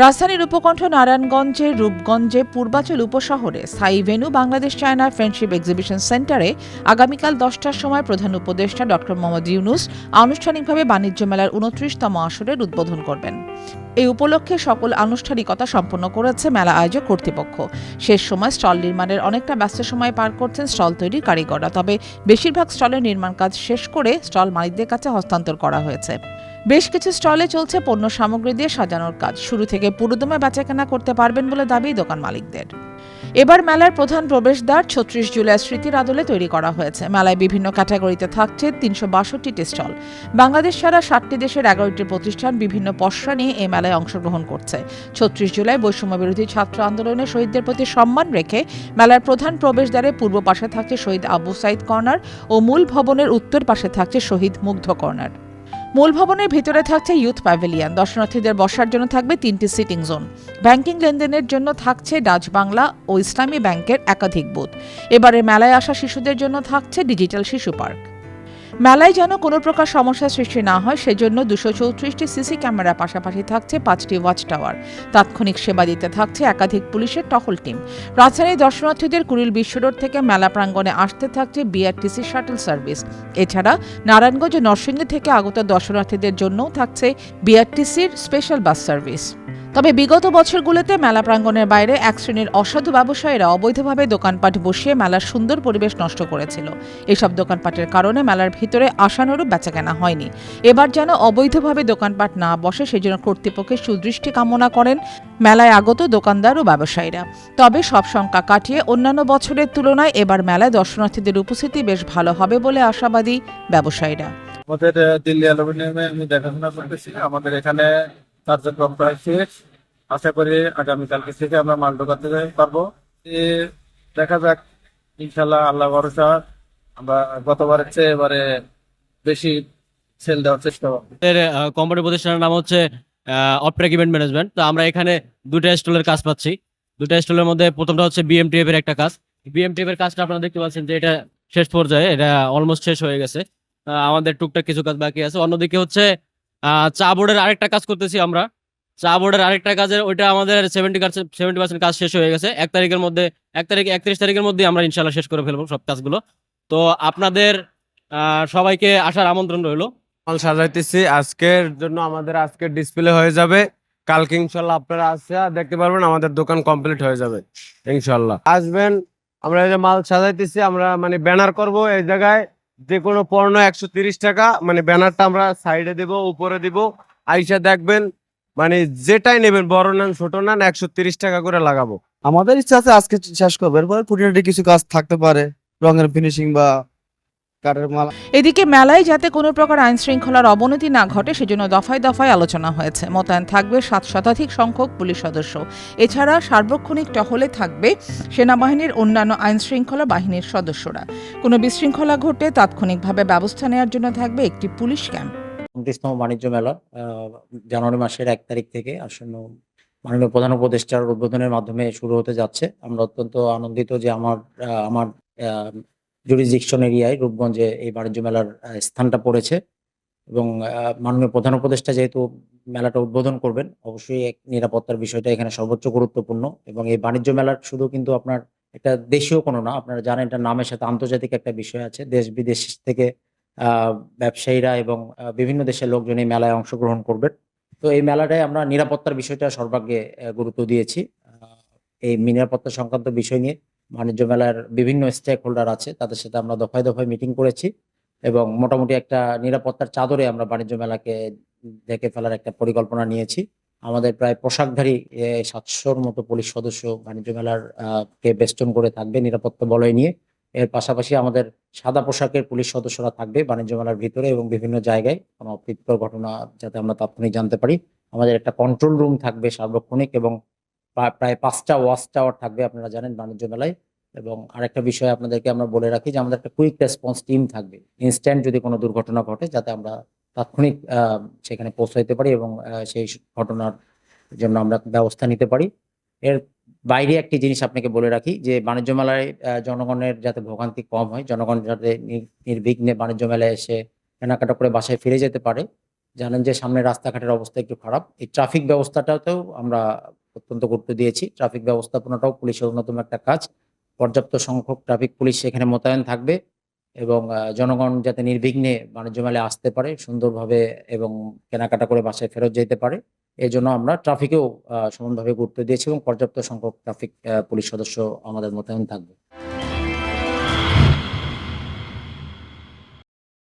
রাজধানীর উপকণ্ঠ নারায়ণগঞ্জে, রূপগঞ্জে, পূর্বাচল উপশহরে স্থায়ী venue Bangladesh China friendship exhibition সেন্টারে আগামীকাল দশটার সময় প্রধান উপদেষ্টা ডক্টর মোহাম্মদ ইউনুস আনুষ্ঠানিকভাবে বাণিজ্য মেলার উনত্রিশতম আসরের উদ্বোধন করবেন। এই উপলক্ষে সকল আনুষ্ঠানিকতা সম্পন্ন করেছে মেলা আয়োজক কর্তৃপক্ষ। শেষ সময় স্টল নির্মাণের অনেকটা ব্যস্ত সময় পার করছেন স্টল তৈরির কারিগররা। তবে বেশিরভাগ স্টলের নির্মাণ কাজ শেষ করে স্টল মালিকদের কাছে হস্তান্তর করা হয়েছে। বেশ কিছু স্টলে চলছে পণ্য সামগ্রী দিয়ে সাজানোর কাজ। শুরু থেকে পুরোদমে বেচাকেনা করতে পারবেন বলে দাবি দোকান মালিকদের। এবার মেলার প্রধান প্রবেশদ্বার ছত্রিশ জুলাই স্মৃতির আদলে তৈরি করা হয়েছে। মেলায় বিভিন্ন ক্যাটাগরিতে থাকছে তিনশো বাষট্টিটি স্টল। বাংলাদেশ ছাড়া ষাটটি দেশের এগারোটি প্রতিষ্ঠান বিভিন্ন পসরা নিয়ে এই মেলায় অংশগ্রহণ করছে। ছত্রিশ জুলাই বৈষম্য বিরোধী ছাত্র আন্দোলনে শহীদদের প্রতি সম্মান রেখে মেলার প্রধান প্রবেশদ্বারে পূর্ব পাশে থাকছে শহীদ আবু সাইদ কর্নার ও মূল ভবনের উত্তর পাশে থাকছে শহীদ মুগ্ধ কর্নার। মূল ভবনের ভিতরে থাকছে ইউথ প্যাভিলিয়ন। দর্শনার্থীদের বসার জন্য থাকবে তিনটি সিটিং জোন। ব্যাংকিং লেনদেনের জন্য থাকছে ডাচ বাংলা ও ইসলামী ব্যাংকের একাধিক বুথ। এবারে মেলায় আসা শিশুদের জন্য থাকছে ডিজিটাল শিশু পার্ক। মেলায় যেন কোনো প্রকার সমস্যার সৃষ্টি না হয়, সেজন্য দুশো চৌত্রিশটি সিসি ক্যামেরা পাশাপাশি থাকছে পাঁচটি ওয়াচ টাওয়ার। তাৎক্ষণিক সেবা দিতে থাকছে একাধিক পুলিশের টহল টিম। রাজধানীর দর্শনার্থীদের কুড়িল বিশ্বরোড থেকে মেলা প্রাঙ্গণে আসতে থাকছে বিআরটিসি শাটল সার্ভিস এছাড়া নারায়ণগঞ্জ ও নরসিংদী থেকে আগত দর্শনার্থীদের জন্যও থাকছে বিআরটিসির স্পেশাল বাস সার্ভিস তবে বিগত বছরগুলোতে মেলা প্রাঙ্গণের বাইরে এক শ্রেণির অসাধু ব্যবসায়ীরা অবৈধভাবে দোকানপাট বসিয়ে মেলার সুন্দর পরিবেশ নষ্ট করেছিল। এসব দোকানপাটের কারণে মেলার ভিতরে আশানুরূপ বেচাকেনা হয়নি। এবার যেন অবৈধভাবে দোকানপাট না বসে সেজন্য কর্তৃপক্ষের সুদৃষ্টি কামনা করেন মেলায় আগত দোকানদার ও ব্যবসায়ীরা। তবে সব শঙ্কা কাটিয়ে অন্যান্য বছরের তুলনায় এবার মেলায় দর্শনার্থীদের উপস্থিতি বেশ ভালো হবে বলে আশাবাদী ব্যবসায়ীরা। আমাদের দিল্লি অ্যালুমিনিয়ামে আমি দেখাশোনা করতেছি। আমাদের এখানে কার্যক্রম প্রায় শেষ। আশা করি আগামীকালকে থেকে আমরা মাল ঢোকাতে পারব। দেখা যাক ইনশাল্লাহ আল্লাহ ভরসা, আমরা গতবারের চেয়ে এবারে বেশি সেল দেওয়ার চেষ্টা করব। আমাদের কোম্পানি প্রতিষ্ঠানের নাম হচ্ছে অপটেক ইভেন্ট ম্যানেজমেন্ট তো আমরা এখানে দুটা স্টলের কাজ পাচ্ছি। দুটা স্টলের মধ্যে প্রথমটা হচ্ছে বিএমটিএফ এর একটা কাজ। বিএমটিএফ এর কাজটা আপনারা দেখতে পাচ্ছেন যে এটা শেষ পর্যায়ে, এটা অলমোস্ট শেষ হয়ে গেছে। আমাদের টুকটাক কিছু কাজ বাকি আছে। অন্যদিকে হচ্ছে চা বোর্ডের আরেকটা কাজ করতেছি আমরা। চা বোর্ডের আরেকটা কাজের, ওইটা আমাদের সেভেন্টি সেভেন্টি পার্সেন্ট কাজ শেষ হয়ে গেছে। এক তারিখের মধ্যে, এক তারিখ, একত্রিশ তারিখের মধ্যে আমরা ইনশাল্লাহ শেষ করে ফেলব সব কাজগুলো। তো আপনাদের সবাইকে আসার আমন্ত্রণ রইল। মাল সাজাইতেছি। আজকের জন্য আমাদের আজকের ডিসপ্লে হয়ে যাবে। কালকে ইনশাল্লাহ আপনারা আসে দেখতে পারবেন, আমাদের দোকান কমপ্লিট হয়ে যাবে ইনশাল্লাহ আসবেন, আমরা এই যে মাল সাজাইতেছি, আমরা মানে ব্যানার করব এই জায়গায়। যে কোনো পণ্য একশো টাকা মানে ব্যানারটা আমরা সাইডে দেব, উপরে দিব। আইসা দেখবেন মানে যেটাই নেবেন, বড় নান, ছোট নান, একশো টাকা করে লাগাবো। আমাদের ইচ্ছা আছে আজকে শেষ করব। এরপরে কিছু কাজ থাকতে পারে, রঙের ফিনিশিং বা এদিকে মেলায় যাতে কোনো প্রকার আইন শৃঙ্খলার অবনতি না ঘটে সেজন্য দফায় দফায় আলোচনা হয়েছে। মোতায়েন থাকবে সাত শতাধিক সংখ্যক পুলিশ সদস্য। এছাড়া সার্বক্ষণিক টহলে থাকবে সেনাবাহিনীর অন্যান্য আইন শৃঙ্খলা বাহিনীর সদস্যরা। কোনো বিশৃঙ্খলা ঘটে তাৎক্ষণিকভাবে ব্যবস্থা নেওয়ার জন্য থাকবে একটি পুলিশ ক্যাম্প। উনত্রিশতম বাণিজ্য মেলা আহ, জানুয়ারি মাসের এক তারিখ থেকে আসন্ন মাননীয় প্রধান উপদেষ্টার উদ্বোধনের মাধ্যমে শুরু হতে যাচ্ছে। আমরা অত্যন্ত আনন্দিত যে আমার আহ, আমার জুরিসডিকশন এরিয়ায় রূপগঞ্জে এই বাণিজ্য মেলার স্থানটা পড়েছে এবং মাননীয় প্রধান উপদেষ্টা যেহেতু মেলাটা উদ্বোধন করবেন, অবশ্যই এক নিরাপত্তার বিষয়টা এখানে সর্বোচ্চ গুরুত্বপূর্ণ এবং এই বাণিজ্য মেলার শুধু কিন্তু আপনার এটা দেশীয় কোনো না, আপনারা জানেন এটা নামের সাথে আন্তর্জাতিক একটা বিষয় আছে, দেশ বিদেশ থেকে ব্যবসায়ীরা এবং বিভিন্ন দেশের লোকজন এই মেলায় অংশগ্রহণ করবেন। তো এই মেলাটায় আমরা নিরাপত্তার বিষয়টা সর্বাগ্রে গুরুত্ব দিয়েছি এই নিরাপত্তা সংক্রান্ত বিষয় নিয়ে। বাণিজ্য মেলার বিভিন্ন স্টেক হোল্ডার আছে, তাদের সাথে আমরা দফায় দফায় মিটিং করেছি এবং মোটামুটি একটা নিরাপত্তার চাদরে আমরা বাণিজ্য মেলাকে দেখে ফেলার একটা পরিকল্পনা নিয়েছি। আমাদের প্রায় পোশাকধারী সাতশোর মতো পুলিশ সদস্য বাণিজ্য মেলার কে বেষ্টন করে থাকবে নিরাপত্তা বলয় নিয়ে। এর পাশাপাশি আমাদের সাদা পোশাকের পুলিশ সদস্যরা থাকবে বাণিজ্য মেলার ভিতরে এবং বিভিন্ন জায়গায় কোনো অপ্রীতিকর ঘটনা যাতে আমরা তাৎক্ষণিক জানতে পারি। আমাদের একটা কন্ট্রোল রুম থাকবে সার্বক্ষণিক এবং প্রায় পাঁচটা ওয়াচ টাওয়ার থাকবে আপনারা জানেন বাণিজ্য মেলায়। এবং আরেকটা বিষয় আপনাদেরকে আমরা বলে রাখি যে আমাদের একটা কুইক রেসপন্স টিম থাকবে। ইনস্ট্যান্ট যদি কোনো দুর্ঘটনা ঘটে যাতে আমরা তাৎক্ষণিক সেখানে পৌঁছাইতে পারি এবং সেই ঘটনার জন্য আমরা ব্যবস্থা নিতে পারি। এর বাইরে একটি জিনিস আপনাকে বলে রাখি যে বাণিজ্য মেলায় জনগণের যাতে ভোগান্তি কম হয়, জনগণ যাতে নির- নির্বিঘ্নে বাণিজ্য মেলায় এসে কেনাকাটা করে বাসায় ফিরে যেতে পারে। জানেন যে সামনে রাস্তাঘাটের অবস্থা একটু খারাপ। এই ট্রাফিক ব্যবস্থাটাতেও আমরা অত্যন্ত গুরুত্ব দিয়েছি। ট্রাফিক ব্যবস্থাপনাটাও পুলিশের অন্যতম একটা কাজ। পর্যাপ্ত সংখ্যক ট্রাফিক পুলিশ সেখানে মোতায়েন থাকবে এবং জনগণ যাতে নির্বিঘ্নে বাণিজ্য মেলে আসতে পারে, সুন্দরভাবে এবং কেনাকাটা করে বাসায় ফেরত যেতে পারে, এজন্য জন্য আমরা ট্রাফিকেও সমানভাবে গুরুত্ব দিয়েছি এবং পর্যাপ্ত সংখ্যক ট্রাফিক পুলিশ সদস্য আমাদের মোতায়েন থাকবে।